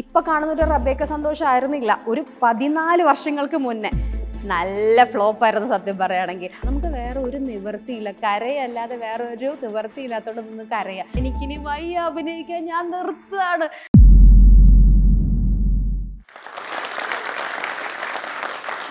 ഇപ്പൊ കാണുന്ന ഒരു റബേക്ക സന്തോഷമായിരുന്നില്ല ഒരു പതിനാല് വർഷങ്ങൾക്ക് മുന്നേ. നല്ല ഫ്ലോപ്പ് ആയിരുന്നു സത്യം പറയുകയാണെങ്കിൽ. നമുക്ക് വേറെ ഒരു നിവൃത്തിയില്ല. കരയല്ലാതെ വേറെ ഒരു നിവൃത്തിയില്ലാത്തോണ്ട് നിന്ന് കരയാം. എനിക്കിനി വയ്യ അഭിനയിക്കാൻ ഞാൻ നിർത്തുകയാണ്.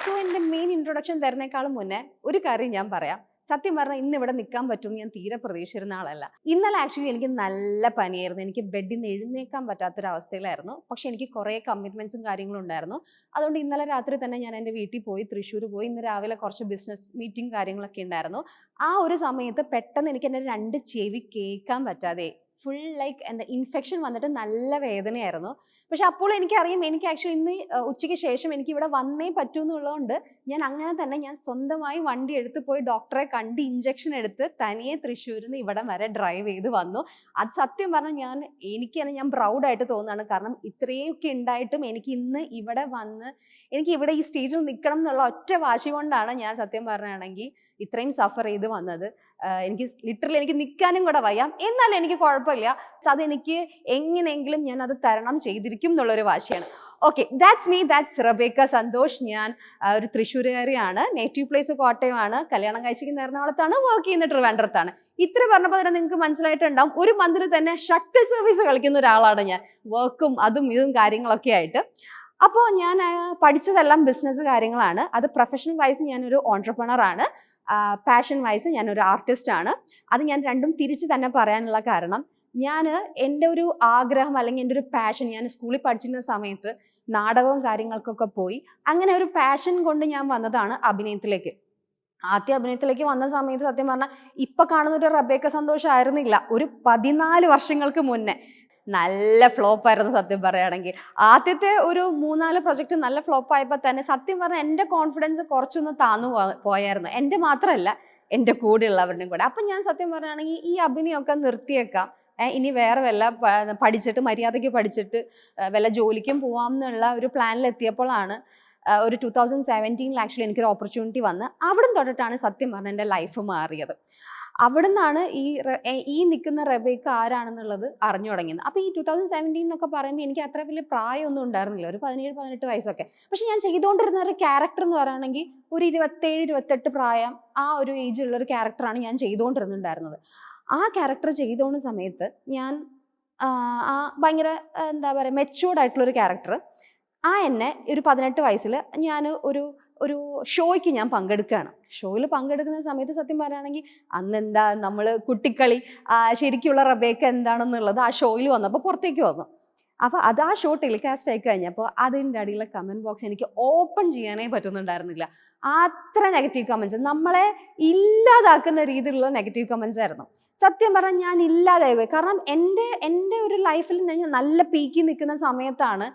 സോ എന്റെ മെയിൻ ഇൻട്രൊഡക്ഷൻ തരുന്നേക്കാളും മുന്നേ ഒരു കാര്യം ഞാൻ പറയാം. സത്യം പറഞ്ഞാൽ ഇന്ന് ഇവിടെ നിൽക്കാൻ പറ്റും ഞാൻ തീരെ പ്രതീക്ഷിച്ചിരുന്ന ആളല്ല. ഇന്നലെ ആക്ച്വലി എനിക്ക് നല്ല പനിയായിരുന്നു. എനിക്ക് ബെഡിൽ നിന്ന് എഴുന്നേക്കാൻ പറ്റാത്തൊരവസ്ഥയിലായിരുന്നു. പക്ഷെ എനിക്ക് കുറേ കമ്മിറ്റ്മെന്റ്സും കാര്യങ്ങളും ഉണ്ടായിരുന്നു. അതുകൊണ്ട് ഇന്നലെ രാത്രി തന്നെ ഞാൻ എന്റെ വീട്ടിൽ പോയി തൃശ്ശൂർ പോയി ഇന്ന് രാവിലെ കുറച്ച് ബിസിനസ് മീറ്റിംഗ് കാര്യങ്ങളൊക്കെ ഉണ്ടായിരുന്നു. ആ ഒരു സമയത്ത് പെട്ടെന്ന് എനിക്ക് എന്റെ രണ്ട് ചെവി കേൾക്കാൻ പറ്റാതെ ഫുൾ ലൈക്ക് എന്താ ഇൻഫെക്ഷൻ വന്നിട്ട് നല്ല വേദനയായിരുന്നു. പക്ഷെ അപ്പോൾ എനിക്കറിയാം എനിക്ക് ആക്ച്വലി ഇന്ന് ഉച്ചയ്ക്ക് ശേഷം എനിക്ക് ഇവിടെ വന്നേ പറ്റൂ എന്നുള്ളതുകൊണ്ട് ഞാൻ അങ്ങനെ തന്നെ ഞാൻ സ്വന്തമായി വണ്ടി എടുത്ത് പോയി ഡോക്ടറെ കണ്ട് ഇഞ്ചക്ഷൻ എടുത്ത് തനിയെ തൃശ്ശൂരിൽ നിന്ന് ഇവിടെ വരെ ഡ്രൈവ് ചെയ്ത് വന്നു. അത് സത്യം പറഞ്ഞാൽ ഞാൻ എനിക്ക് തന്നെ ഞാൻ പ്രൗഡായിട്ട് തോന്നുകയാണ് കാരണം ഇത്രയൊക്കെ ഉണ്ടായിട്ടും എനിക്ക് ഇന്ന് ഇവിടെ വന്ന് എനിക്ക് ഇവിടെ ഈ സ്റ്റേജിൽ നിൽക്കണം എന്നുള്ള ഒറ്റ വാശി കൊണ്ടാണ് ഞാൻ സത്യം പറയുകയാണെങ്കിൽ ഇത്രയും സഫർ ചെയ്ത് വന്നത്. എനിക്ക് ലിറ്ററലി എനിക്ക് നിൽക്കാനും കൂടെ വയ്യ. എന്നാൽ എനിക്ക് കുഴപ്പമില്ല. അത് അതെനിക്ക് എങ്ങനെയെങ്കിലും ഞാൻ അത് തരണം ചെയ്തിരിക്കും എന്നുള്ളൊരു വാശിയാണ്. Okay that's me that's Rebecca Santhosh ഞാൻ ഒരു തൃശ്ശൂരുകാരിയാണ്. Native place കോട്ടയമാണ്. കല്യാണം കഴിച്ചിരിക്കുന്ന എറണാകുളത്താണ്. വർക്ക് ചെയ്യുന്ന ട്രിവാൻഡ്രത്താണ്. ഇത്ര പറഞ്ഞപ്പോൾ തന്നെ നിങ്ങൾക്ക് മനസ്സിലായിട്ടുണ്ടാവും. ഒരു മന്തിൽ തന്നെ ഷട്ടിൽ സർവീസ് കളിക്കുന്ന ഒരാളാണ് ഞാൻ. വർക്കും അതും ഇതും കാര്യങ്ങളൊക്കെ ആയിട്ട്. അപ്പോൾ ഞാൻ പഠിച്ചതെല്ലാം ബിസിനസ് കാര്യങ്ങളാണ്. അത് പ്രൊഫഷണൽ വൈസ് ഞാനൊരു ഓൺടർപ്രണർ ആണ്. പാഷൻ വൈസ് ഞാനൊരു ആർട്ടിസ്റ്റാണ് അത് ഞാൻ രണ്ടും തിരിച്ച് തന്നെ പറയാനുള്ള കാരണം ഞാൻ എന്റെ ഒരു ആഗ്രഹം അല്ലെങ്കിൽ എന്റെ ഒരു പാഷൻ ഞാൻ സ്കൂളിൽ പഠിച്ചിരുന്ന സമയത്ത് നാടകവും കാര്യങ്ങൾക്കൊക്കെ പോയി. അങ്ങനെ ഒരു പാഷൻ കൊണ്ട് ഞാൻ വന്നതാണ് അഭിനയത്തിലേക്ക്. ആദ്യ അഭിനയത്തിലേക്ക് വന്ന സമയത്ത് സത്യം പറഞ്ഞാൽ ഇപ്പൊ കാണുന്ന ഒരു റബേക്ക സന്തോഷമായിരുന്നില്ല ഒരു പതിനാല് വർഷങ്ങൾക്ക് മുന്നേ നല്ല ഫ്ലോപ്പ് ആയിരുന്നു സത്യം പറയുകയാണെങ്കിൽ. ആദ്യത്തെ ഒരു മൂന്നാൽ പ്രൊജക്റ്റ് നല്ല ഫ്ലോപ്പ് ആയപ്പോൾ തന്നെ സത്യം പറഞ്ഞാൽ എന്റെ കോൺഫിഡൻസ് കുറച്ചൊന്ന് താന്നു പോയായിരുന്നു. എന്റെ മാത്രമല്ല എന്റെ കൂടെയുള്ളവരുടെയും കൂടെ. അപ്പം ഞാൻ സത്യം പറയുകയാണെങ്കിൽ ഈ അഭിനയമൊക്കെ നിർത്തിയേക്കാം. ഇനി വേറെ വല്ല പഠിച്ചിട്ട് മര്യാദയ്ക്ക് പഠിച്ചിട്ട് വല്ല ജോലിക്കും പോവാം എന്നുള്ള ഒരു പ്ലാനിലെത്തിയപ്പോഴാണ് ഒരു ടു തൗസൻഡ് സെവന്റീനിൽ ആക്ച്വലി എനിക്കൊരു ഓപ്പർച്യൂണിറ്റി വന്ന് അവിടം തൊട്ടിട്ടാണ് സത്യം പറഞ്ഞ എന്റെ ലൈഫ് മാറിയത്. അവിടുന്നാണ് ഈ ഈ നിൽക്കുന്ന റബേക്ക് ആരാണെന്നുള്ളത് അറിഞ്ഞു തുടങ്ങിയത്. അപ്പോൾ ഈ ടൂ തൗസൻഡ് സെവന്റീൻ എന്നൊക്കെ പറയുമ്പോൾ എനിക്ക് അത്ര വലിയ പ്രായമൊന്നും ഉണ്ടായിരുന്നില്ല. ഒരു പതിനേഴ് പതിനെട്ട് വയസ്സൊക്കെ. പക്ഷെ ഞാൻ ചെയ്തുകൊണ്ടിരുന്ന ഒരു ക്യാരക്ടർ എന്ന് പറയുകയാണെങ്കിൽ ഒരു ഇരുപത്തേഴ് ഇരുപത്തെട്ട് പ്രായം ആ ഒരു ഏജിലുള്ള ഒരു ക്യാരക്ടറാണ് ഞാൻ ചെയ്തുകൊണ്ടിരുന്നുണ്ടായിരുന്നത്. ആ ക്യാരക്ടർ ചെയ്തുകൊണ്ട സമയത്ത് ഞാൻ ആ ഭയങ്കര എന്താ പറയുക മെച്ചൂർഡ് ആയിട്ടുള്ളൊരു ക്യാരക്ടർ ആ എന്നെ ഒരു പതിനെട്ട് വയസ്സിൽ ഞാൻ ഒരു ഒരു ഷോയ്ക്ക് ഞാൻ പങ്കെടുക്കുകയാണ്. ഷോയിൽ പങ്കെടുക്കുന്ന സമയത്ത് സത്യം പറയുകയാണെങ്കിൽ അന്നെന്താ നമ്മൾ കുട്ടിക്കളി ശരിക്കുള്ള റബേക്ക എന്താണെന്നുള്ളത് ആ ഷോയിൽ വന്നപ്പോൾ പുറത്തേക്ക് വന്നു. അപ്പോൾ അത് ആ ഷോ ടെലികാസ്റ്റ് ആയി കഴിഞ്ഞപ്പോൾ അതിന്റെ അടിയിലെ കമന്റ് ബോക്സ് എനിക്ക് ഓപ്പൺ ചെയ്യാനേ പറ്റുന്നുണ്ടായിരുന്നില്ല. അത്ര നെഗറ്റീവ് കമൻസ് നമ്മളെ ഇല്ലാതാക്കുന്ന രീതിയിലുള്ള നെഗറ്റീവ് കമൻസ് ആയിരുന്നു. സത്യം പറഞ്ഞാൽ ഞാൻ ഇല്ലാതായി പോയി. കാരണം എന്റെ എന്റെ ഒരു ലൈഫിൽ ഞാൻ നല്ല പീക്കി നിൽക്കുന്ന സമയത്താണ്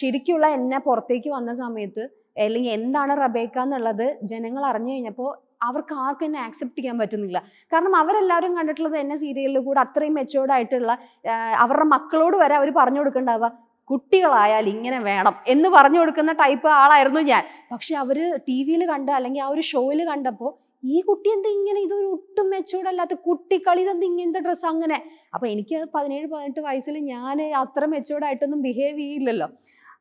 ശരിക്കുള്ള എന്നെ പുറത്തേക്ക് വന്ന സമയത്ത് അല്ലെങ്കിൽ എന്താണ് റബേക്ക എന്നുള്ളത് ജനങ്ങൾ അറിഞ്ഞു കഴിഞ്ഞപ്പോൾ അവർക്ക് ആർക്കും എന്നെ ആക്സെപ്റ്റ് ചെയ്യാൻ പറ്റുന്നില്ല. കാരണം അവരെല്ലാവരും കണ്ടിട്ടുള്ളത് എന്നെ സീരിയലിൽ കൂടെ അത്രയും മെച്ചുവേർഡ് ആയിട്ടുള്ള അവരുടെ മക്കളോട് വരെ അവർ പറഞ്ഞു കൊടുക്കണ്ടാവുക. കുട്ടികളായാൽ ഇങ്ങനെ വേണം എന്ന് പറഞ്ഞു കൊടുക്കുന്ന ടൈപ്പ് ആളായിരുന്നു ഞാൻ. പക്ഷെ അവർ ടി വിയിൽ കണ്ട അല്ലെങ്കിൽ ആ ഒരു ഷോയിൽ കണ്ടപ്പോൾ ഈ കുട്ടി എന്താ ഇങ്ങനെ ഇതൊരു ഒട്ടും മെച്ചൂർഡ് കുട്ടിക്കളി ഇതെന്താ ഇങ്ങനത്തെ ഡ്രസ്സ് അങ്ങനെ? അപ്പൊ എനിക്ക് പതിനേഴ് പതിനെട്ട് വയസ്സിൽ ഞാൻ അത്ര മെച്ചോർഡായിട്ടൊന്നും ബിഹേവ് ചെയ്യില്ലല്ലോ.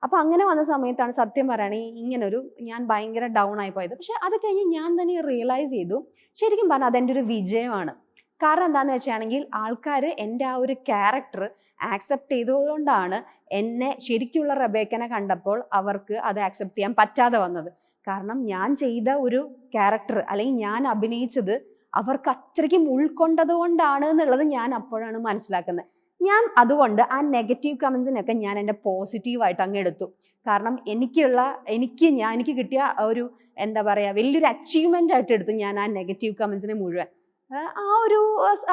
അപ്പൊ അങ്ങനെ വന്ന സമയത്താണ് സത്യം പറയുകയാണെങ്കിൽ ഒരു ഞാൻ ഭയങ്കര ഡൗൺ ആയി പോയത്. പക്ഷെ അത് കഴിഞ്ഞ് ഞാൻ തന്നെ റിയലൈസ് ചെയ്തു ശരിക്കും പറഞ്ഞാൽ അതെന്റെ ഒരു വിജയമാണ്. കാരണം എന്താണെന്ന് വെച്ചാണെങ്കിൽ ആൾക്കാർ എന്റെ ആ ഒരു ക്യാരക്ടർ ആക്സെപ്റ്റ് ചെയ്തുകൊണ്ടാണ് എന്നെ ശരിക്കുള്ള റബേക്കനെ കണ്ടപ്പോൾ അവർക്ക് അത് ആക്സെപ്റ്റ് ചെയ്യാൻ പറ്റാതെ വന്നത്. കാരണം ഞാൻ ചെയ്ത ഒരു ക്യാരക്ടർ അല്ലെങ്കിൽ ഞാൻ അഭിനയിച്ചത് അവർക്ക് അത്രയ്ക്കും ഉൾക്കൊണ്ടത് കൊണ്ടാണ് എന്നുള്ളത് ഞാൻ അപ്പോഴാണ് മനസ്സിലാക്കുന്നത്. ഞാൻ അതുകൊണ്ട് ആ നെഗറ്റീവ് കമൻസിനൊക്കെ ഞാൻ എന്റെ പോസിറ്റീവായിട്ട് അങ്ങ് എടുത്തു. കാരണം എനിക്കുള്ള എനിക്ക് ഞാൻ എനിക്ക് കിട്ടിയ ഒരു എന്താ പറയുക വലിയൊരു അച്ചീവ്മെന്റ് ആയിട്ട് എടുത്തു ഞാൻ ആ നെഗറ്റീവ് കമൻസിനെ മുഴുവൻ. ആ ഒരു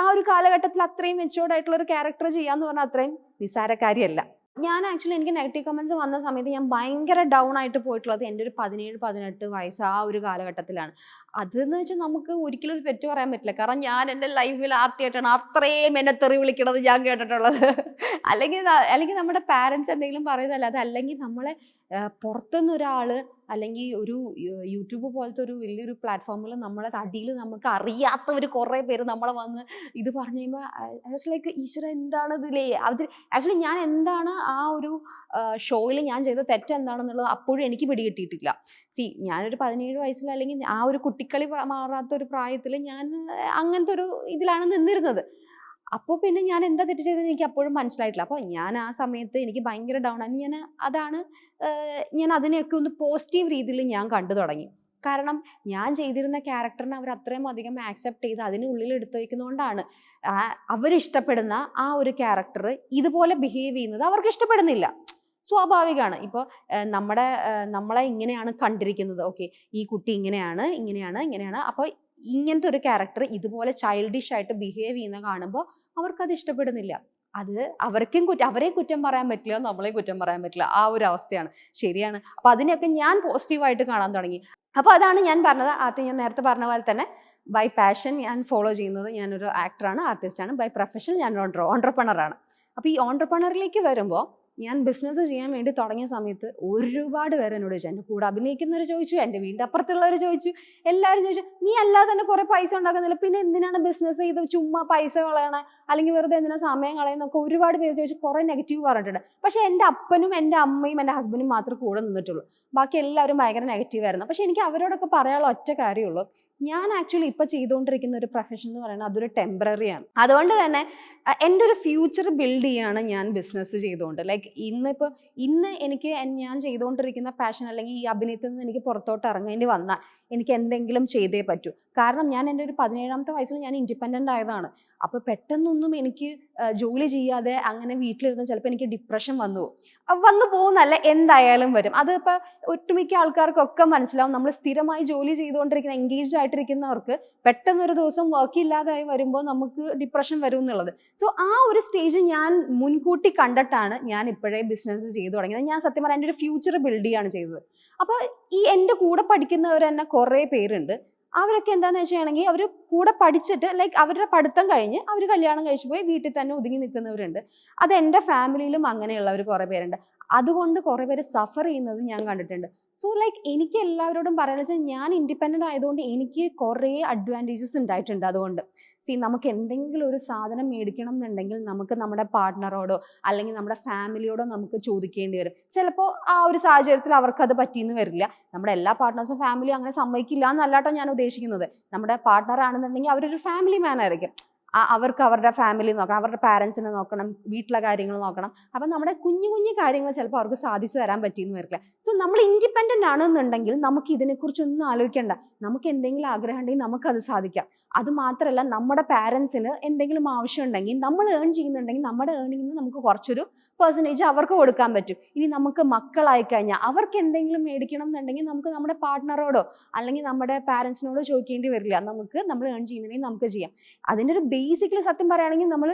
ആ ഒരു കാലഘട്ടത്തിൽ അത്രയും മെച്ചുവേർഡ് ആയിട്ടുള്ള ഒരു ക്യാരക്ടർ ചെയ്യാന്ന് പറഞ്ഞാൽ അത്രയും നിസ്സാരക്കാരിയല്ല. ഞാൻ ആക്ച്വലി എനിക്ക് നെഗറ്റീവ് കമൻസ് വന്ന സമയത്ത് ഞാൻ ഭയങ്കര ഡൗൺ ആയിട്ട് പോയിട്ടുള്ളത് എന്റെ ഒരു പതിനേഴ് പതിനെട്ട് വയസ്സ് ആ ഒരു കാലഘട്ടത്തിലാണ്. അതെന്ന് വെച്ചാൽ നമുക്ക് ഒരിക്കലും ഒരു തെറ്റ് പറയാൻ പറ്റില്ല. കാരണം ഞാൻ എന്റെ ലൈഫിൽ ആദ്യമായിട്ടാണ് അത്രയും എന്നെ തെറി വിളിക്കണത് ഞാൻ കേട്ടിട്ടുള്ളത്. അല്ലെങ്കിൽ അല്ലെങ്കിൽ നമ്മുടെ പാരൻസ് എന്തെങ്കിലും പറയുന്നതല്ല അതല്ലെങ്കിൽ നമ്മളെ പുറത്തുനിന്ന് ഒരാൾ അല്ലെങ്കിൽ ഒരു യൂട്യൂബ് പോലത്തെ ഒരു വലിയൊരു പ്ലാറ്റ്ഫോമിൽ നമ്മളെ തടിയിൽ നമുക്ക് അറിയാത്തവർ കുറേ പേര് നമ്മളെ വന്ന് ഇത് പറഞ്ഞു കഴിയുമ്പോൾ ലൈക്ക് ഈശ്വര എന്താണ് ഇതിലേ അവർ ആക്ച്വലി ഞാൻ എന്താണ് ആ ഒരു ഷോയിൽ ഞാൻ ചെയ്ത തെറ്റ് എന്താണെന്നുള്ളത് അപ്പോഴും എനിക്ക് പിടികിട്ടിയിട്ടില്ല. സി ഞാനൊരു പതിനേഴ് വയസ്സിൽ അല്ലെങ്കിൽ ആ ഒരു കുട്ടിക്കളി മാറാത്ത ഒരു പ്രായത്തിൽ ഞാൻ അങ്ങനത്തെ ഒരു ഇതിലാണ് നിന്നിരുന്നത്. അപ്പോൾ പിന്നെ ഞാൻ എന്താ തെറ്റ് ചെയ്തതെന്ന് എനിക്ക് അപ്പോഴും മനസ്സിലായിട്ടില്ല. അപ്പോൾ ഞാൻ ആ സമയത്ത് എനിക്ക് ഭയങ്കര ഡൗൺ ആണ് ഞാൻ അതാണ് ഞാൻ അതിനെയൊക്കെ ഒന്ന് പോസിറ്റീവ് രീതിയിൽ ഞാൻ കണ്ടു തുടങ്ങി. കാരണം ഞാൻ ചെയ്തിരുന്ന ക്യാരക്ടറിനെ അവർ അത്രയും അധികം ആക്സെപ്റ്റ് ചെയ്ത് അതിനുള്ളിൽ എടുത്തു വയ്ക്കുന്നതുകൊണ്ടാണ് അവരിഷ്ടപ്പെടുന്ന ആ ഒരു ക്യാരക്ടർ ഇതുപോലെ ബിഹേവ് ചെയ്യുന്നത് അവർക്ക് ഇഷ്ടപ്പെടുന്നില്ല. സ്വാഭാവികമാണ്. ഇപ്പോൾ നമ്മുടെ നമ്മളെ ഇങ്ങനെയാണ് കണ്ടിരിക്കുന്നത്. ഓക്കെ ഈ കുട്ടി ഇങ്ങനെയാണ് ഇങ്ങനെയാണ് ഇങ്ങനെയാണ്. അപ്പോൾ ഇങ്ങനത്തെ ഒരു ക്യാരക്ടർ ഇതുപോലെ ചൈൽഡിഷ് ആയിട്ട് ബിഹേവ് ചെയ്യുന്ന കാണുമ്പോൾ അവർക്കത് ഇഷ്ടപ്പെടുന്നില്ല. അത് അവർക്കും കുറ്റം അവരെയും കുറ്റം പറയാൻ പറ്റില്ല നമ്മളെയും കുറ്റം പറയാൻ പറ്റില്ല. ആ ഒരു അവസ്ഥയാണ്. ശരിയാണ്. അപ്പൊ അതിനെയൊക്കെ ഞാൻ പോസിറ്റീവായിട്ട് കാണാൻ തുടങ്ങി. അപ്പൊ അതാണ് ഞാൻ പറഞ്ഞത്. ആദ്യം ഞാൻ നേരത്തെ പറഞ്ഞ പോലെ തന്നെ ബൈ പാഷൻ ഞാൻ ഫോളോ ചെയ്യുന്നത് ഞാനൊരു ആക്ടറാണ് ആർട്ടിസ്റ്റാണ് ബൈ പ്രൊഫഷൻ ഞാൻ ഓൺട്രോ ഓൺട്രപ്രണറാണ് അപ്പോൾ ഈ ഓൺട്രപ്രണറിലേക്ക് വരുമ്പോൾ ഞാൻ ബിസിനസ് ചെയ്യാൻ വേണ്ടി തുടങ്ങിയ സമയത്ത് ഒരുപാട് പേര് എന്നോട് ചോദിച്ചു. എന്റെ കൂടെ അഭിനയിക്കുന്നവർ ചോദിച്ചു എന്റെ വീടിന്റെ അപ്പുറത്തുള്ളവർ ചോദിച്ചു. എല്ലാവരും ചോദിച്ചു നീ അല്ലാതെ തന്നെ കുറേ പൈസ ഉണ്ടാക്കുന്നില്ല. പിന്നെ എന്തിനാണ് ബിസിനസ് ചെയ്ത് ചുമ്മാ പൈസ കളയണേ? അല്ലെങ്കിൽ വെറുതെ എന്തിനാ സമയം കളയുന്നൊക്കെ ഒരുപാട് പേര് ചോദിച്ചു. കുറേ നെഗറ്റീവ് പറഞ്ഞിട്ടുണ്ട്. പക്ഷേ എന്റെ അപ്പനും എന്റെ അമ്മയും എന്റെ ഹസ്ബൻഡും മാത്രമേ കൂടെ നിന്നിട്ടുള്ളൂ. ബാക്കി എല്ലാവരും ഭയങ്കര നെഗറ്റീവ് ആയിരുന്നു. പക്ഷേ എനിക്ക് അവരോടൊക്കെ പറയാനുള്ള ഒറ്റ കാര്യമുള്ളൂ ഞാൻ ആക്ച്വലി ഇപ്പൊ ചെയ്തുകൊണ്ടിരിക്കുന്ന ഒരു പ്രൊഫഷൻ എന്ന് പറയുന്നത് അതൊരു ടെമ്പററി ആണ്. അതുകൊണ്ട് തന്നെ എന്റെ ഒരു ഫ്യൂച്ചർ ബിൽഡ് ചെയ്യാണ് ഞാൻ ബിസിനസ് ചെയ്തുകൊണ്ട്. ലൈക്ക് ഇന്നിപ്പോൾ ഇന്ന് എനിക്ക് ഞാൻ ചെയ്തുകൊണ്ടിരിക്കുന്ന പാഷൻ അല്ലെങ്കിൽ ഈ അഭിനയത്തിൽ നിന്ന് എനിക്ക് പുറത്തോട്ട് ഇറങ്ങേണ്ടി വന്നാൽ എനിക്ക് എന്തെങ്കിലും ചെയ്തേ പറ്റൂ. കാരണം ഞാൻ എന്റെ ഒരു പതിനേഴാമത്തെ വയസ്സിൽ ഞാൻ ഇൻഡിപെൻഡന്റ് ആയതാണ്. അപ്പോൾ പെട്ടെന്നൊന്നും എനിക്ക് ജോലി ചെയ്യാതെ അങ്ങനെ വീട്ടിലിരുന്ന് ചിലപ്പോൾ എനിക്ക് ഡിപ്രഷൻ വന്നു. പോകും വന്നു പോകുന്നല്ല എന്തായാലും വരും. അതിപ്പോൾ ഒട്ടുമിക്ക ആൾക്കാർക്കൊക്കെ മനസ്സിലാവും. നമ്മൾ സ്ഥിരമായി ജോലി ചെയ്തുകൊണ്ടിരിക്കുന്ന എൻഗേജ്ഡ് ആയിട്ടിരിക്കുന്നവർക്ക് പെട്ടെന്നൊരു ദിവസം വർക്ക് ഇല്ലാതായി വരുമ്പോൾ നമുക്ക് ഡിപ്രഷൻ വരും എന്നുള്ളത്. സോ ആ ഒരു സ്റ്റേജ് ഞാൻ മുൻകൂട്ടി കണ്ടിട്ടാണ് ഞാൻ ഇപ്പോഴേ ബിസിനസ് ചെയ്തു തുടങ്ങിയത്. ഞാൻ സത്യം പറഞ്ഞാൽ എന്റെ ഒരു ഫ്യൂച്ചർ ബിൽഡ് ചെയ്യാണ് ചെയ്തത്. അപ്പോൾ ഈ എന്റെ കൂടെ പഠിക്കുന്നവർ തന്നെ കുറേ പേരുണ്ട്. അവരൊക്കെ എന്താണെന്ന് വെച്ചാണെങ്കിൽ അവർ കൂടെ പഠിച്ചിട്ട് ലൈക്ക് അവരുടെ പഠിത്തം കഴിഞ്ഞ് അവർ കല്യാണം കഴിച്ചു പോയി വീട്ടിൽ തന്നെ ഒതുങ്ങി നിൽക്കുന്നവരുണ്ട്. അത് എന്റെ ഫാമിലിയിലും അങ്ങനെയുള്ളവർ കുറേ പേരുണ്ട്. അതുകൊണ്ട് കുറേ പേര് സഫർ ചെയ്യുന്നത് ഞാൻ കണ്ടിട്ടുണ്ട്. സോ ലൈക്ക് എനിക്ക് എല്ലാവരോടും പറയാന്ന് വെച്ചാൽ ഞാൻ ഇൻഡിപെൻഡന്റ് ആയതുകൊണ്ട് എനിക്ക് കുറേ അഡ്വാന്റേജസ് ഉണ്ടായിട്ടുണ്ട് അതുകൊണ്ട്. സി നമുക്ക് എന്തെങ്കിലും ഒരു സാധനം മേടിക്കണം എന്നുണ്ടെങ്കിൽ നമുക്ക് നമ്മുടെ പാർട്ട്ണറോടോ അല്ലെങ്കിൽ നമ്മുടെ ഫാമിലിയോടോ നമുക്ക് ചോദിക്കേണ്ടി വരും. ചിലപ്പോൾ ആ ഒരു സാഹചര്യത്തിൽ അവർക്കത് പറ്റിയെന്ന് വരില്ല. നമ്മുടെ എല്ലാ പാർട്ട്നേഴ്സും ഫാമിലി അങ്ങനെ സമ്മതിക്കില്ല എന്നല്ലാട്ടോ ഞാൻ ഉദ്ദേശിക്കുന്നത്. നമ്മുടെ പാർട്ട്ണർ ആണെന്നുണ്ടെങ്കിൽ അവരൊരു ഫാമിലി മാൻ ആയിരിക്കും. അവർക്ക് അവരുടെ ഫാമിലി നോക്കണം അവരുടെ പാരൻസിനെ നോക്കണം വീട്ടിലെ കാര്യങ്ങൾ നോക്കണം. അപ്പം നമ്മുടെ കുഞ്ഞു കുഞ്ഞു കാര്യങ്ങൾ ചിലപ്പോൾ അവർക്ക് സാധിച്ചു തരാൻ പറ്റിയെന്ന് വരില്ല. സോ നമ്മൾ ഇൻഡിപെൻഡന്റ് ആണെന്നുണ്ടെങ്കിൽ നമുക്ക് ഇതിനെക്കുറിച്ചൊന്നും ആലോചിക്കേണ്ട. നമുക്ക് എന്തെങ്കിലും ആഗ്രഹം ഉണ്ടെങ്കിൽ നമുക്കത് സാധിക്കാം. അത് മാത്രമല്ല നമ്മുടെ പാരൻസിന് എന്തെങ്കിലും ആവശ്യം ഉണ്ടെങ്കിൽ നമ്മൾ ഏൺ ചെയ്യുന്നുണ്ടെങ്കിൽ നമ്മുടെ ഏണിങ്ങിൽ നിന്ന് നമുക്ക് കുറച്ചൊരു പെർസെന്റേജ് അവർക്ക് കൊടുക്കാൻ പറ്റും. ഇനി നമുക്ക് മക്കളായി കഴിഞ്ഞാൽ അവർക്ക് എന്തെങ്കിലും മേടിക്കണം എന്നുണ്ടെങ്കിൽ നമുക്ക് നമ്മുടെ പാർട്ട്ണറോടോ അല്ലെങ്കിൽ നമ്മുടെ പാരൻസിനോടോ ചോദിക്കേണ്ടി വരില്ല. നമുക്ക് നമ്മൾ ഏൺ ചെയ്യുന്നുണ്ടെങ്കിൽ നമുക്ക് ചെയ്യാം. അതിന്റെ ഒരു ബേസിക്കലി സത്യം പറയുകയാണെങ്കിൽ നമ്മൾ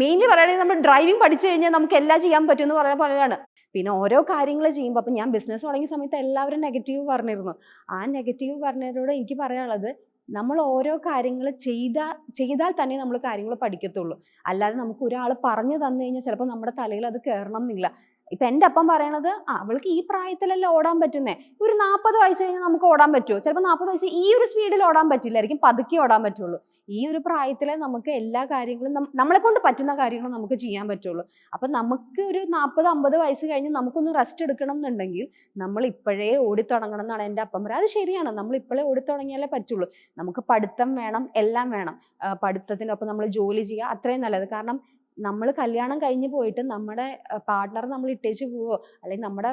മെയിൻലി പറയുകയാണെങ്കിൽ നമ്മൾ ഡ്രൈവിംഗ് പഠിച്ചു കഴിഞ്ഞാൽ നമുക്ക് എല്ലാം ചെയ്യാൻ പറ്റും എന്ന് പറയുന്ന പോലെയാണ്. പിന്നെ ഓരോ കാര്യങ്ങൾ ചെയ്യുമ്പോൾ അപ്പം ഞാൻ ബിസിനസ് തുടങ്ങിയ സമയത്ത് എല്ലാവരും നെഗറ്റീവ് പറഞ്ഞിരുന്നു. ആ നെഗറ്റീവ് പറഞ്ഞവരോട് എനിക്ക് പറയാനുള്ളത് നമ്മൾ ഓരോ കാര്യങ്ങൾ ചെയ്താൽ ചെയ്താൽ തന്നെ നമ്മൾ കാര്യങ്ങൾ പഠിക്കത്തുള്ളൂ. അല്ലാതെ നമുക്ക് ഒരാൾ പറഞ്ഞു തന്നു കഴിഞ്ഞാൽ ചിലപ്പോൾ നമ്മുടെ തലയിൽ അത് കയറണം എന്നില്ല. ഇപ്പൊ എന്റെ അപ്പം പറയണത് ആ അവൾക്ക് ഈ പ്രായത്തിലല്ലേ ഓടാൻ പറ്റുന്നേ? ഒരു നാൽപ്പത് വയസ്സ് കഴിഞ്ഞാൽ നമുക്ക് ഓടാൻ പറ്റുമോ ചിലപ്പോൾ നാൽപ്പത് വയസ്സ് ഈ ഒരു സ്പീഡിൽ ഓടാൻ പറ്റില്ലായിരിക്കും പതുക്കെ ഓടാൻ പറ്റുള്ളൂ. ഈ ഒരു പ്രായത്തിലെ നമുക്ക് എല്ലാ കാര്യങ്ങളും നമ്മളെ കൊണ്ട് പറ്റുന്ന കാര്യങ്ങളും നമുക്ക് ചെയ്യാൻ പറ്റുള്ളൂ. അപ്പം നമുക്ക് ഒരു നാൽപ്പത് അമ്പത് വയസ്സ് കഴിഞ്ഞ് നമുക്കൊന്ന് റെസ്റ്റ് എടുക്കണം എന്നുണ്ടെങ്കിൽ നമ്മൾ ഇപ്പോഴേ ഓടിത്തുടങ്ങണം എന്നാണ് എന്റെ അപ്പം പറയുക. അത് ശരിയാണ്. നമ്മൾ ഇപ്പോഴേ ഓടിത്തുടങ്ങിയാലേ പറ്റുള്ളൂ. നമുക്ക് പഠിത്തം വേണം എല്ലാം വേണം. പഠിത്തത്തിനൊപ്പം നമ്മൾ ജോലി ചെയ്യുക അത്രയും നല്ലത്. കാരണം നമ്മൾ കല്യാണം കഴിഞ്ഞ് പോയിട്ട് നമ്മുടെ പാർട്ട്ണർ നമ്മൾ ഇട്ടേച്ച് പോവോ അല്ലെങ്കിൽ നമ്മുടെ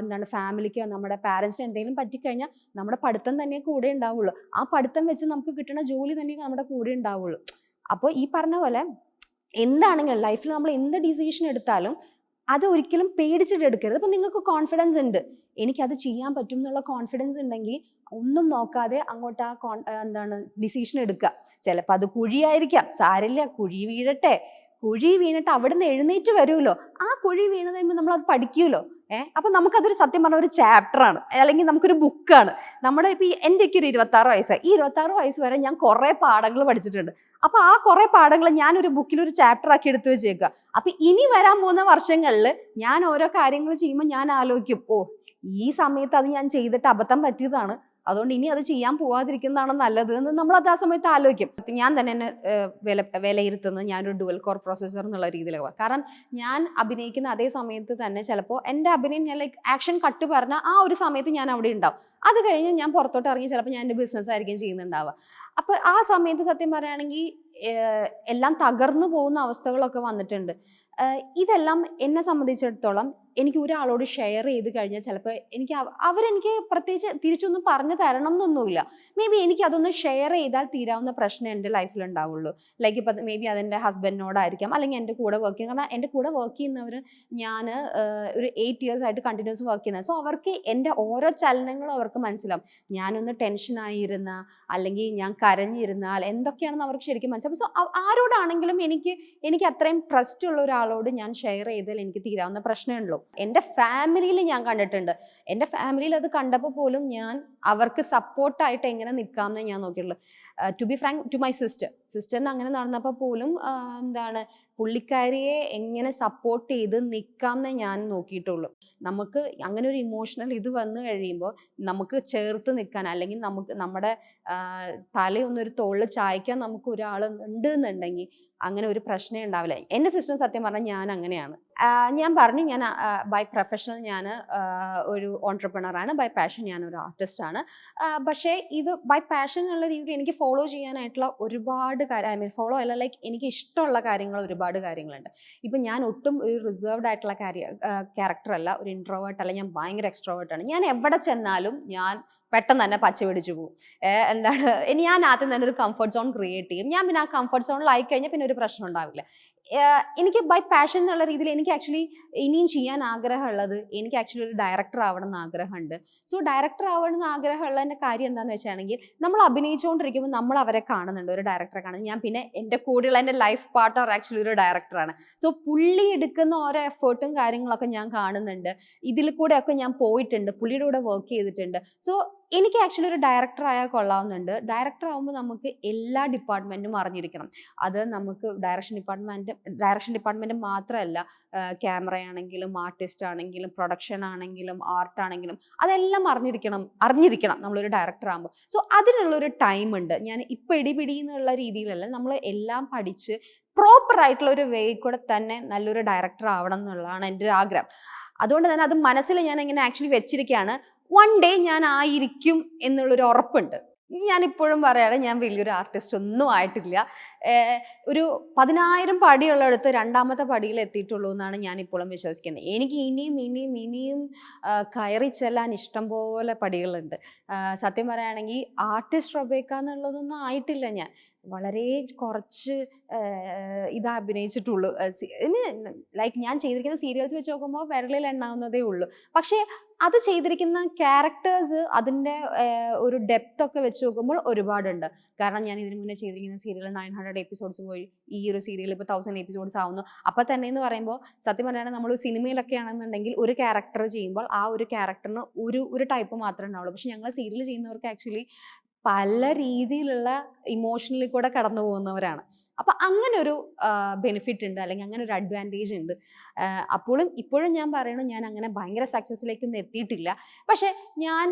എന്താണ് ഫാമിലിക്കോ നമ്മുടെ പാരൻസിനോ എന്തെങ്കിലും പറ്റിക്കഴിഞ്ഞാൽ നമ്മുടെ പഠിത്തം തന്നെ കൂടെ ഉണ്ടാവുള്ളൂ. ആ പഠിത്തം വെച്ച് നമുക്ക് കിട്ടുന്ന ജോലി തന്നെ നമ്മുടെ കൂടെ ഉണ്ടാവുള്ളൂ. അപ്പോൾ ഈ പറഞ്ഞ പോലെ എന്താണെങ്കിലും ലൈഫിൽ നമ്മൾ എന്ത് ഡിസിഷൻ എടുത്താലും അത് ഒരിക്കലും പേടിച്ചിട്ട് എടുക്കരുത്. അപ്പം നിങ്ങൾക്ക് കോൺഫിഡൻസ് ഉണ്ട്. എനിക്കത് ചെയ്യാൻ പറ്റും എന്നുള്ള കോൺഫിഡൻസ് ഉണ്ടെങ്കിൽ ഒന്നും നോക്കാതെ അങ്ങോട്ട് ആ എന്താണ് ഡിസിഷൻ എടുക്കുക. ചിലപ്പോൾ അത് കുഴിയായിരിക്കാം. സാരില്ല കുഴി വീഴട്ടെ. കുഴി വീണിട്ട് അവിടുന്ന് എഴുന്നേറ്റ് വരുമല്ലോ? ആ കുഴി വീണ് കഴിയുമ്പോൾ നമ്മൾ അത് പഠിക്കുമല്ലോ? ഏഹ് അപ്പൊ നമുക്കതൊരു സത്യം പറഞ്ഞ ഒരു ചാപ്റ്ററാണ് അല്ലെങ്കിൽ നമുക്കൊരു ബുക്കാണ് നമ്മുടെ ഇപ്പൊ എന്റെ എന്റെയൊക്കെ ഒരു ഇരുപത്താറ് വയസ്സായി ഈ ഇരുപത്താറ് വയസ്സ് വരെ ഞാൻ കുറേ പാഠങ്ങൾ പഠിച്ചിട്ടുണ്ട്. അപ്പൊ ആ കുറേ പാഠങ്ങൾ ഒരു ബുക്കിൽ ഒരു ചാപ്റ്റർ ആക്കി എടുത്തു വെച്ചേക്കുക അപ്പൊ ഇനി വരാൻ പോകുന്ന വർഷങ്ങളിൽ ഞാൻ ഓരോ കാര്യങ്ങൾ ചെയ്യുമ്പോൾ ഞാൻ ആലോചിക്കും ഓ ഈ സമയത്ത് അത് ഞാൻ ചെയ്തിട്ട് അബദ്ധം പറ്റിയതാണ്. അതുകൊണ്ട് ഇനി അത് ചെയ്യാൻ പോവാതിരിക്കുന്നതാണ് നല്ലത് എന്ന് നമ്മൾ അത് ആ സമയത്ത് ആലോചിക്കും. ഞാൻ തന്നെ എന്നെ വില വിലയിരുത്തുന്നത് ഞാനൊരു ഡുവൽ കോർ പ്രോസസ്സർ എന്നുള്ള രീതിയിലാണ് കാരണം ഞാൻ അഭിനയിക്കുന്ന അതേ സമയത്ത് തന്നെ ചിലപ്പോൾ എന്റെ അഭിനയം ഞാൻ ലൈക്ക് ആക്ഷൻ കട്ട് പറഞ്ഞ ആ ഒരു സമയത്ത് ഞാൻ അവിടെ ഉണ്ടാവും. അത് കഴിഞ്ഞ് ഞാൻ പുറത്തോട്ട് ഇറങ്ങി ചിലപ്പോൾ ഞാൻ എന്റെ ബിസിനസ് ആയിരിക്കും ചെയ്യുന്നുണ്ടാവുക. അപ്പോൾ ആ സമയത്ത് സത്യം പറയുകയാണെങ്കിൽ എല്ലാം തകർന്നു പോകുന്ന അവസ്ഥകളൊക്കെ വന്നിട്ടുണ്ട്. ഇതെല്ലാം എന്നെ സംബന്ധിച്ചിടത്തോളം എനിക്ക് ഒരാളോട് ഷെയർ ചെയ്ത് കഴിഞ്ഞാൽ ചിലപ്പോൾ എനിക്ക് അവ- അവരെനിക്ക് പ്രത്യേകിച്ച് തിരിച്ചൊന്നും പറഞ്ഞു തരണം എന്നൊന്നുമില്ല. മേ ബി എനിക്ക് അതൊന്ന് ഷെയർ ചെയ്താൽ തീരാവുന്ന പ്രശ്നം എന്റെ ലൈഫിൽ ഉണ്ടാവുള്ളൂ. ലൈക്ക് ഇപ്പം മേ ബി അതെന്റെ ഹസ്ബൻഡിനോടായിരിക്കാം അല്ലെങ്കിൽ എന്റെ കൂടെ വർക്ക് ചെയ്യുന്ന കാരണം എന്റെ കൂടെ വർക്ക് ചെയ്യുന്നവർ ഞാൻ ഒരു എയ്റ്റ് ഇയേഴ്സ് ആയിട്ട് കണ്ടിന്യൂസ് വർക്ക് ചെയ്യുന്നത് സോ അവർക്ക് എന്റെ ഓരോ ചലനങ്ങളും അവർക്ക് മനസ്സിലാവും. ഞാനൊന്ന് ടെൻഷനായിരുന്ന അല്ലെങ്കിൽ ഞാൻ കരഞ്ഞിരുന്നാൽ എന്തൊക്കെയാണെന്ന് അവർക്ക് ശരിക്കും മനസ്സിലാവും. സോ ആരോടാണെങ്കിലും എനിക്ക് എനിക്ക് അത്രയും ട്രസ്റ്റ് ഉള്ള ഒരാളോട് ഞാൻ ഷെയർ ചെയ്താൽ എനിക്ക് തീരാവുന്ന പ്രശ്നമേ ഉള്ളൂ. എന്റെ ഫാമിലിയിൽ ഞാൻ കണ്ടിട്ടുണ്ട്. എന്റെ ഫാമിലിയിൽ അത് കണ്ടപ്പോൾ പോലും ഞാൻ അവർക്ക് സപ്പോർട്ടായിട്ട് എങ്ങനെ നിൽക്കാമെന്ന് ഞാൻ നോക്കിയിട്ടുള്ളൂ. To be frank to my sister സിസ്റ്ററിന് അങ്ങനെ നടന്നപ്പോൾ പോലും എന്താണ് പുള്ളിക്കാരിയെ എങ്ങനെ സപ്പോർട്ട് ചെയ്ത് നിൽക്കാമെന്നേ ഞാൻ നോക്കിയിട്ടുള്ളൂ. നമുക്ക് അങ്ങനെ ഒരു ഇമോഷണൽ ഇത് വന്നു കഴിയുമ്പോൾ നമുക്ക് ചേർത്ത് നിൽക്കാൻ അല്ലെങ്കിൽ നമുക്ക് നമ്മുടെ തലയൊന്നൊരു തോളിൽ ചായ്ക്കാൻ നമുക്ക് ഒരാൾ ഉണ്ട് എന്നുണ്ടെങ്കിൽ അങ്ങനെ ഒരു പ്രശ്നമേ ഉണ്ടാവില്ല. എന്റെ സിസ്റ്റർ സത്യം പറഞ്ഞാൽ ഞാൻ അങ്ങനെയാണ്. ഞാൻ പറഞ്ഞു ഞാൻ ബൈ പ്രൊഫഷണൽ ഞാൻ ഒരു ഓൺട്രപ്രണറാണ് ബൈ പാഷൻ ഞാൻ ഒരു ആർട്ടിസ്റ്റാണ് പക്ഷേ ഇത് ബൈ പാഷൻ എന്നുള്ള രീതിയിൽ എനിക്ക് ഫോളോ ചെയ്യാനായിട്ടുള്ള ഒരുപാട് കാര്യം ഐ മീൻ ഫോളോ അല്ല ലൈക്ക് എനിക്ക് ഇഷ്ടമുള്ള കാര്യങ്ങൾ ഒരുപാട് കാര്യങ്ങളുണ്ട്. ഇപ്പം ഞാൻ ഒട്ടും ഒരു റിസർവ്ഡ് ആയിട്ടുള്ള കാര്യ ക്യാരക്ടർ അല്ല ഒരു ഇൻട്രോവേർട്ട് അല്ല ഞാൻ ഭയങ്കര എക്സ്ട്രോവേർട്ട് ആണ്. ഞാൻ എവിടെ ചെന്നാലും ഞാൻ പെട്ടെന്ന് തന്നെ പച്ച പിടിച്ചു പോകും എന്താണ് ഇനി ഞാൻ ആദ്യം തന്നെ ഒരു കംഫർട്ട് സോൺ ക്രിയേറ്റ് ചെയ്യും. ഞാൻ പിന്നെ ആ കംഫർട്ട് സോണിലായി കഴിഞ്ഞാൽ പിന്നെ ഒരു പ്രശ്നം ഉണ്ടാവില്ല. എനിക്ക് ബൈ പാഷൻ എന്നുള്ള രീതിയിൽ എനിക്ക് ആക്ച്വലി ഇനിയും ചെയ്യാൻ ആഗ്രഹമുള്ളത് എനിക്ക് ആക്ച്വലി ഒരു ഡയറക്ടർ ആവണം എന്ന് ആഗ്രഹമുണ്ട്. സോ ഡയറക്ടർ ആവണം എന്ന് ആഗ്രഹമുള്ളതിന്റെ കാര്യം എന്താണെന്ന് വെച്ചാണെങ്കിൽ നമ്മൾ അഭിനയിച്ചുകൊണ്ടിരിക്കുമ്പോൾ നമ്മൾ അവരെ കാണുന്നുണ്ട്. ഒരു ഡയറക്ടറെ കാണുന്നത് ഞാൻ പിന്നെ എന്റെ കൂടെയുള്ള എന്റെ ലൈഫ് പാർട്ണർ ആക്ച്വലി ഒരു ഡയറക്ടറാണ് സോ പുള്ളി എടുക്കുന്ന ഓരോ എഫേർട്ടും കാര്യങ്ങളൊക്കെ ഞാൻ കാണുന്നുണ്ട്. ഇതിൽ കൂടെയൊക്കെ ഞാൻ പോയിട്ടുണ്ട്. പുള്ളിയുടെ കൂടെ വർക്ക് ചെയ്തിട്ടുണ്ട്. സോ എനിക്ക് ആക്ച്വലി ഒരു ഡയറക്ടർ ആയാൽ കൊള്ളാവുന്നുണ്ട്. ഡയറക്ടർ ആകുമ്പോൾ നമുക്ക് എല്ലാ ഡിപ്പാർട്ട്മെന്റും അറിഞ്ഞിരിക്കണം. അത് നമുക്ക് ഡയറക്ഷൻ ഡിപ്പാർട്ട്മെന്റ് ഡയറക്ഷൻ ഡിപ്പാർട്ട്മെന്റ് മാത്രമല്ല ക്യാമറ ആണെങ്കിലും ആർട്ടിസ്റ്റ് ആണെങ്കിലും പ്രൊഡക്ഷൻ ആണെങ്കിലും ആർട്ട് ആണെങ്കിലും അതെല്ലാം അറിഞ്ഞിരിക്കണം അറിഞ്ഞിരിക്കണം നമ്മളൊരു ഡയറക്ടർ ആകുമ്പോൾ സോ അതിനുള്ളൊരു ടൈം ഉണ്ട് ഞാൻ ഇപ്പം ഇടിപിടി എന്നുള്ള രീതിയിലല്ല നമ്മൾ എല്ലാം പഠിച്ച് പ്രോപ്പർ ആയിട്ടുള്ള ഒരു വേ കൂടെ തന്നെ നല്ലൊരു ഡയറക്ടർ ആവണം എന്നുള്ളതാണ് എന്റെ ഒരു ആഗ്രഹം. അതുകൊണ്ട് തന്നെ അത് മനസ്സിൽ ഞാൻ ഇങ്ങനെ ആക്ച്വലി വെച്ചിരിക്കുകയാണ്. വൺ ഡേ ഞാൻ ആയിരിക്കും എന്നുള്ളൊരു ഉറപ്പുണ്ട്. ഞാൻ ഇപ്പോഴും ഞാൻ വലിയൊരു ആർട്ടിസ്റ്റ് ഒന്നും ആയിട്ടില്ല. ഒരു പതിനായിരം പടിയുള്ളിടത്ത് രണ്ടാമത്തെ പടിയിൽ എത്തിയിട്ടുള്ളൂ എന്നാണ് ഞാൻ ഇപ്പോഴും വിശ്വസിക്കുന്നത്. എനിക്ക് ഇനിയും ഇനിയും ഇനിയും കയറി ചെല്ലാൻ ഇഷ്ടം പോലെ പടികളുണ്ട്. സത്യം പറയുകയാണെങ്കിൽ ആർട്ടിസ്റ്റ് റബേക്ക എന്നുള്ളതൊന്നും ആയിട്ടില്ല ഞാൻ. വളരെ കുറച്ച് ഇതാ അഭിനയിച്ചിട്ടുള്ളൂ. ലൈക്ക് ഞാൻ ചെയ്തിരിക്കുന്ന സീരിയൽസ് വെച്ച് നോക്കുമ്പോൾ വിരലിൽ എണ്ണാവുന്നതേ ഉള്ളൂ. പക്ഷേ അത് ചെയ്തിരിക്കുന്ന ക്യാരക്ടേഴ്സ് അതിന്റെ ഒരു ഡെപ്ത് ഒക്കെ വെച്ച് നോക്കുമ്പോൾ ഒരുപാടുണ്ട്. കാരണം ഞാൻ ഇതിനു മുന്നേ ചെയ്തിരിക്കുന്ന സീരിയൽ നയൻ ഹൺഡ്രഡ് എപ്പിസോഡ്സ് പോയി. ഈ ഒരു സീരിയൽ ഇപ്പോൾ തൗസൻഡ് എപ്പിസോഡ്സ് ആവുന്നു. അപ്പം തന്നെ എന്ന് പറയുമ്പോൾ സത്യം പറയുകയാണെങ്കിൽ നമ്മൾ സിനിമയിലൊക്കെ ആണെന്നുണ്ടെങ്കിൽ ഒരു ക്യാരക്ടർ ചെയ്യുമ്പോൾ ആ ഒരു ക്യാരക്ടറിന് ഒരു ഒരു ടൈപ്പ് മാത്രമേ ഉണ്ടാവുള്ളൂ. പക്ഷെ ഞങ്ങൾ സീരിയൽ ചെയ്യുന്നവർക്ക് ആക്ച്വലി പല രീതിയിലുള്ള ഇമോഷനിൽ കൂടെ കടന്നു പോകുന്നവരാണ്. അപ്പം അങ്ങനെ ഒരു ബെനിഫിറ്റ് ഉണ്ട് അല്ലെങ്കിൽ അങ്ങനെ ഒരു അഡ്വാന്റേജ് ഉണ്ട് അപ്പോഴും ഇപ്പോഴും ഞാൻ പറയണു ഞാൻ അങ്ങനെ ഭയങ്കര സക്സസ്സിലേക്കൊന്നും എത്തിയിട്ടില്ല. പക്ഷെ ഞാൻ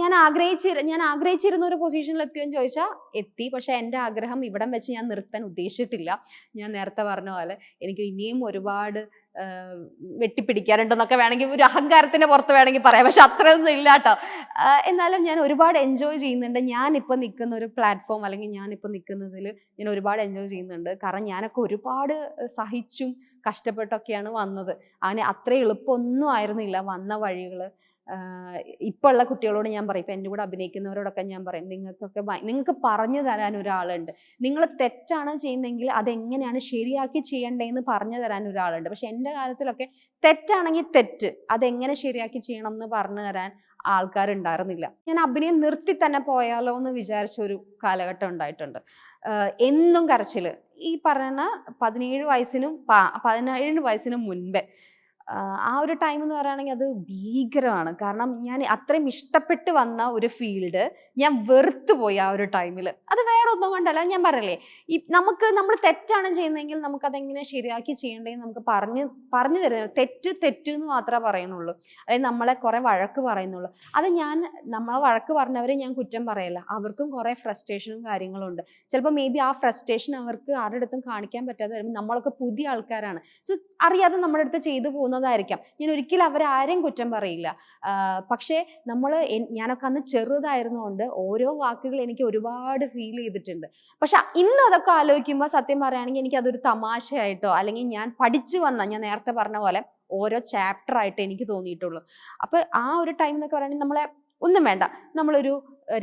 ഞാൻ ആഗ്രഹിച്ചി ഞാൻ ആഗ്രഹിച്ചിരുന്ന ഒരു പൊസിഷനിൽ എത്തിയെന്ന് ചോദിച്ചാൽ എത്തി. പക്ഷെ എന്റെ ആഗ്രഹം ഇവിടം വെച്ച് ഞാൻ നിർത്താൻ ഉദ്ദേശിച്ചിട്ടില്ല. ഞാൻ നേരത്തെ പറഞ്ഞ പോലെ എനിക്ക് ഇനിയും ഒരുപാട് വെട്ടിപ്പിടിക്കാറുണ്ടെന്നൊക്കെ വേണമെങ്കിൽ ഒരു അഹങ്കാരത്തിന്റെ പുറത്ത് വേണമെങ്കിൽ പറയാം. പക്ഷെ അത്രയൊന്നും ഇല്ല കേട്ടോ എന്നാലും ഞാൻ ഒരുപാട് എൻജോയ് ചെയ്യുന്നുണ്ട്. ഞാനിപ്പോൾ നിൽക്കുന്ന ഒരു പ്ലാറ്റ്ഫോം അല്ലെങ്കിൽ ഞാനിപ്പോൾ നിൽക്കുന്നതിൽ ഞാൻ ഒരുപാട് എൻജോയ് ചെയ്യുന്നുണ്ട്. കാരണം ഞാനൊക്കെ ഒരുപാട് സഹിച്ചും കഷ്ടപ്പെട്ടൊക്കെയാണ് വന്നത്. അങ്ങനെ അത്ര എളുപ്പമൊന്നും ആയിരുന്നില്ല വന്ന വഴികൾ. ഇപ്പോൾ ഉള്ള കുട്ടികളോട് ഞാൻ പറയും ഇപ്പം എന്റെ കൂടെ അഭിനയിക്കുന്നവരോടൊക്കെ ഞാൻ പറയും നിങ്ങൾക്കൊക്കെ നിങ്ങൾക്ക് പറഞ്ഞു തരാൻ ഒരാളുണ്ട്. നിങ്ങൾ തെറ്റാണ് ചെയ്യുന്നതെങ്കിൽ അതെങ്ങനെയാണ് ശരിയാക്കി ചെയ്യേണ്ടതെന്ന് പറഞ്ഞു തരാൻ ഒരാളുണ്ട്. പക്ഷെ എന്റെ കാലത്തിലൊക്കെ തെറ്റാണെങ്കിൽ തെറ്റ് അതെങ്ങനെ ശരിയാക്കി ചെയ്യണം എന്ന് പറഞ്ഞു തരാൻ ആൾക്കാരുണ്ടായിരുന്നില്ല. ഞാൻ അഭിനയം നിർത്തി തന്നെ പോയാലോ എന്ന് വിചാരിച്ച ഒരു കാലഘട്ടം ഉണ്ടായിട്ടുണ്ട്. എന്നും കരച്ചിൽ ഈ പറയുന്ന പതിനേഴ് വയസ്സിനും പതിനേഴ് വയസ്സിനും മുൻപേ ആ ഒരു ടൈം എന്ന് പറയുകയാണെങ്കിൽ അത് ഭീകരമാണ്. കാരണം ഞാൻ അത്രയും ഇഷ്ടപ്പെട്ട് വന്ന ഒരു ഫീൽഡ് ഞാൻ വെറുത്തു പോയി ആ ഒരു ടൈമിൽ അത് വേറെ ഒന്നും കൊണ്ടല്ല ഞാൻ പറയല്ലേ. ഈ നമുക്ക് നമ്മൾ തെറ്റാണ് ചെയ്യുന്നതെങ്കിൽ നമുക്ക് അതെങ്ങനെ ശരിയാക്കി ചെയ്യേണ്ടതെന്ന് നമുക്ക് പറഞ്ഞ് പറഞ്ഞു തരുന്നത് തെറ്റ് തെറ്റ് എന്ന് മാത്രമേ പറയുന്നുള്ളൂ. അതായത് നമ്മളെ കുറെ വഴക്ക് പറയുന്നുള്ളൂ. അത് ഞാൻ നമ്മളെ വഴക്ക് പറഞ്ഞവരെ ഞാൻ കുറ്റം പറയല്ല. അവർക്കും കുറെ ഫ്രസ്ട്രേഷനും കാര്യങ്ങളും ഉണ്ട്. ചിലപ്പോൾ മേ ബി ആ ഫ്രസ്ട്രേഷൻ അവർക്ക് ആരുടെ അടുത്തും കാണിക്കാൻ പറ്റാതെ വരുമ്പോൾ നമ്മളൊക്കെ പുതിയ ആൾക്കാരാണ്. സോ അറിയാതെ നമ്മുടെ അടുത്ത് ചെയ്തു പോകുന്നതായിരിക്കാം ഞാൻ ഒരിക്കലും അവരാരും കുറ്റം പറയില്ല. പക്ഷേ നമ്മൾ ഞാനൊക്കെ അന്ന് ചെറുതായിരുന്നുകൊണ്ട് ഓരോ വാക്കുകൾ എനിക്ക് ഒരുപാട് ഫീൽ ചെയ്തിട്ടുണ്ട്. പക്ഷെ ഇന്ന് അതൊക്കെ ആലോചിക്കുമ്പോൾ സത്യം പറയുകയാണെങ്കിൽ എനിക്ക് അതൊരു തമാശയായിട്ടോ അല്ലെങ്കിൽ ഞാൻ പഠിച്ചു വന്ന ഞാൻ നേരത്തെ പറഞ്ഞ പോലെ ഓരോ ചാപ്റ്റർ ആയിട്ട് എനിക്ക് തോന്നിയിട്ടുള്ളൂ. അപ്പൊ ആ ഒരു ടൈം എന്നൊക്കെ പറയുകയാണെങ്കിൽ നമ്മളെ ഒന്നും വേണ്ട. നമ്മളൊരു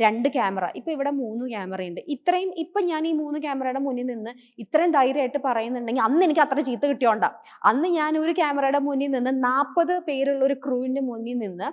രണ്ട് ക്യാമറ. ഇപ്പൊ ഇവിടെ മൂന്ന് ക്യാമറയുണ്ട്. ഇത്രയും ഇപ്പൊ ഞാൻ ഈ മൂന്ന് ക്യാമറയുടെ മുന്നിൽ നിന്ന് ഇത്രയും ധൈര്യമായിട്ട് പറയുന്നുണ്ടെങ്കിൽ അന്ന് എനിക്ക് അത്ര ചീത്ത കിട്ടിയോണ്ട. അന്ന് ഞാൻ ഒരു ക്യാമറയുടെ മുന്നിൽ നിന്ന് നാൽപ്പത് പേരുള്ള ഒരു ക്രൂവിന്റെ മുന്നിൽ നിന്ന്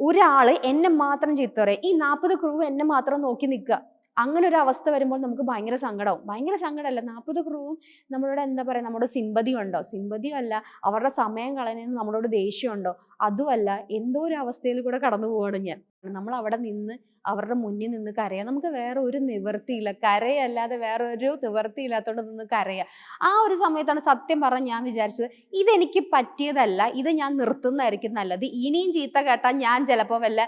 ഒരാൾ എന്നെ മാത്രം ചീത്ത പറയും. ഈ നാൽപ്പത് ക്രൂ എന്നെ മാത്രം നോക്കി നിൽക്കുക. അങ്ങനെ ഒരു അവസ്ഥ വരുമ്പോൾ നമുക്ക് ഭയങ്കര സങ്കടവും ഭയങ്കര സങ്കടമല്ല. നാൽപ്പത് ക്രൂവും നമ്മളോട് എന്താ പറയുക നമ്മുടെ സിമ്പതി ഉണ്ടോ? സിമ്പതിയും അല്ല അവരുടെ സമയം കളയുന്നതിന് നമ്മളോട് ദേഷ്യമുണ്ടോ അതുമല്ല എന്തോ ഒരു അവസ്ഥയിൽ കൂടെ കടന്നു പോവാണ് ഞാൻ. നമ്മൾ അവിടെ നിന്ന് അവരുടെ മുന്നിൽ നിന്ന് കരയാം നമുക്ക് വേറെ ഒരു നിവൃത്തിയില്ല. കരയല്ലാതെ വേറെ ഒരു നിവൃത്തിയില്ലാത്തോണ്ട് നിന്ന് കരയാ. ആ ഒരു സമയത്താണ് സത്യം പറഞ്ഞ് ഞാൻ വിചാരിച്ചത് ഇതെനിക്ക് പറ്റിയതല്ല ഇത് ഞാൻ നിർത്തുന്നതായിരിക്കും നല്ലത്. ഇനിയും ചീത്ത കേട്ടാൽ ഞാൻ ചിലപ്പോൾ വല്ല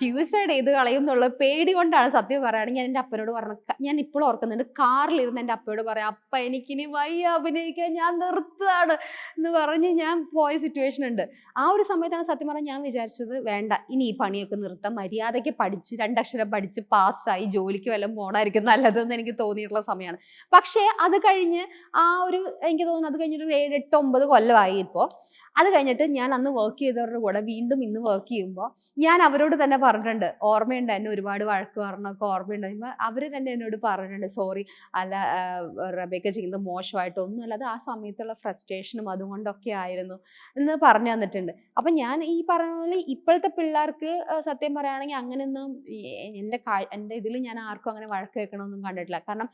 സ്യൂസൈഡ് ചെയ്ത് കളയും എന്നുള്ള പേടി കൊണ്ടാണ് സത്യം പറയുകയാണെങ്കിൽ ഞാൻ എന്റെ അപ്പനോട് പറഞ്ഞു ഞാൻ ഇപ്പോൾ ഓർക്കുന്നുണ്ട് കാറിലിരുന്ന് എന്റെ അപ്പയോട് പറയാം അപ്പ എനിക്കിനി വയ്യ അഭിനയിക്കാൻ ഞാൻ നിർത്തുകയാണ്. എന്ന് പറഞ്ഞ് ഞാൻ പോയ സിറ്റുവേഷൻ ഉണ്ട്. ആ ഒരു സമയത്താണ് സത്യം പറഞ്ഞാൽ ഞാൻ വിചാരിച്ചത് വേണ്ട ഇനി ഈ പണിയൊക്കെ നിർത്താം മര്യാദയ്ക്ക് പഠിച്ച് രണ്ടക്ഷരം പഠിച്ച് പാസ്സായി ജോലിക്ക് വല്ലതും പോണായിരിക്കും നല്ലതെന്ന് എനിക്ക് തോന്നിയിട്ടുള്ള സമയമാണ് പക്ഷേ അത് കഴിഞ്ഞ് ആ ഒരു എനിക്ക് തോന്നുന്നു അത് കഴിഞ്ഞിട്ട് ഒരു ഏഴ് എട്ട് ഒമ്പത് കൊല്ലമായി ഇപ്പോൾ അത് കഴിഞ്ഞിട്ട് ഞാൻ അന്ന് വർക്ക് ചെയ്തവരുടെ കൂടെ വീണ്ടും ഇന്ന് വർക്ക് ചെയ്യുമ്പോൾ ഞാൻ അവരോട് തന്നെ പറഞ്ഞിട്ടുണ്ട് ഓർമ്മയുണ്ട് എന്നെ ഒരുപാട് വഴക്ക് പറഞ്ഞൊക്കെ ഓർമ്മയുണ്ട്. അവർ തന്നെ എന്നോട് പറഞ്ഞിട്ടുണ്ട് സോറി അല്ല റബേക്ക ചെയ്യുന്നത് മോശമായിട്ടൊന്നുമല്ല അത് ആ സമയത്തുള്ള ഫ്രസ്ട്രേഷനും അതുകൊണ്ടൊക്കെ ആയിരുന്നു എന്ന് പറഞ്ഞു തന്നിട്ടുണ്ട്. അപ്പം ഞാൻ ഈ പറഞ്ഞ പോലെ ഇപ്പോഴത്തെ പിള്ളേർക്ക് സത്യം പറയുകയാണെങ്കിൽ അങ്ങനെയൊന്നും എന്റെ എന്റെ ഇതിൽ ഞാൻ ആർക്കും അങ്ങനെ വഴക്ക് കേൾക്കണമൊന്നും കണ്ടിട്ടില്ല. കാരണം